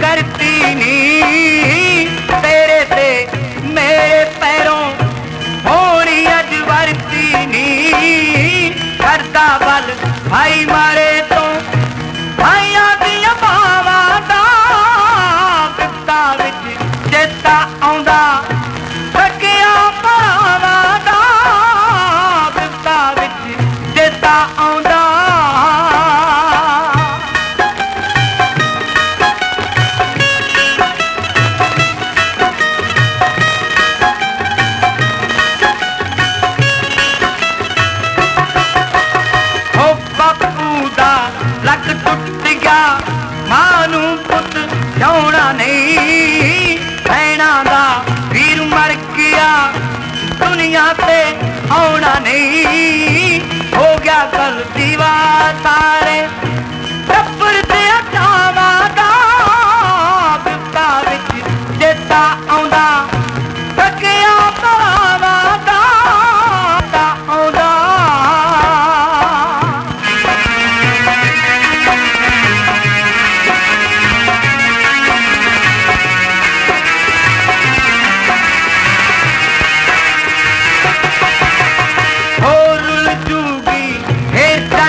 करती नी तेरे से मेरे पैरों होनी अज वरती नी करता बल भाई मां ਰੱਖਿਆ ਮਾਂ ਨੂੰ ਪੁੱਤ ਜਾਉਣਾ ਨਹੀਂ। ਭੈਣਾ ਦਾ ਵੀਰ ਮਰ ਗਿਆ। ਦੁਨੀਆ ਤੇ ਆਉਣਾ ਨਹੀਂ। ਹੋ ਗਿਆ ਕਲ ਦੀਵਾ ਤਾਰੇ।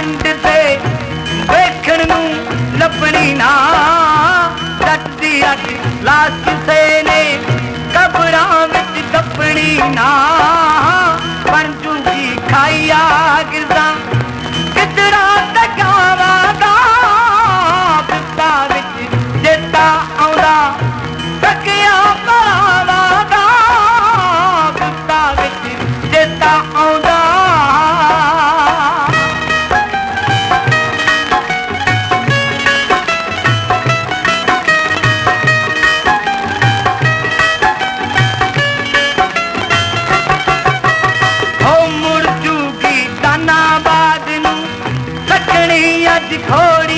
ਪਿੰਡ ਤੇ ਵੇਖਣ ਨੂੰ ਲੱਭਣੀ ਨਾ। ਕੱਟਦੀ ਅੱਗ ਲਾਸ ਕਿਸੇ दिखा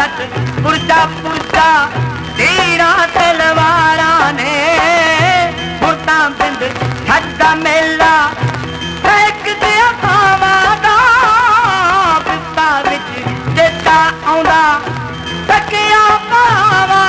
ਜੱਟ ਪੁਰਜਾ ਪੁਰਜਾ, ਤੇਰਾ ਤਲਵਾਰਾਂ ਨੇ। ਮੁਰਤਾ ਬਿੰਦ ਹੱਦਾ ਮੇਲਾ, ਫੇਕ ਦਿਆ ਖਾਵਾ ਦਾ। ਪਿੱਤਾ ਵਿੱਚ ਜੇਤਾ ਆਉਂਦਾ ਟਕਿਆ ਪਾਵਾ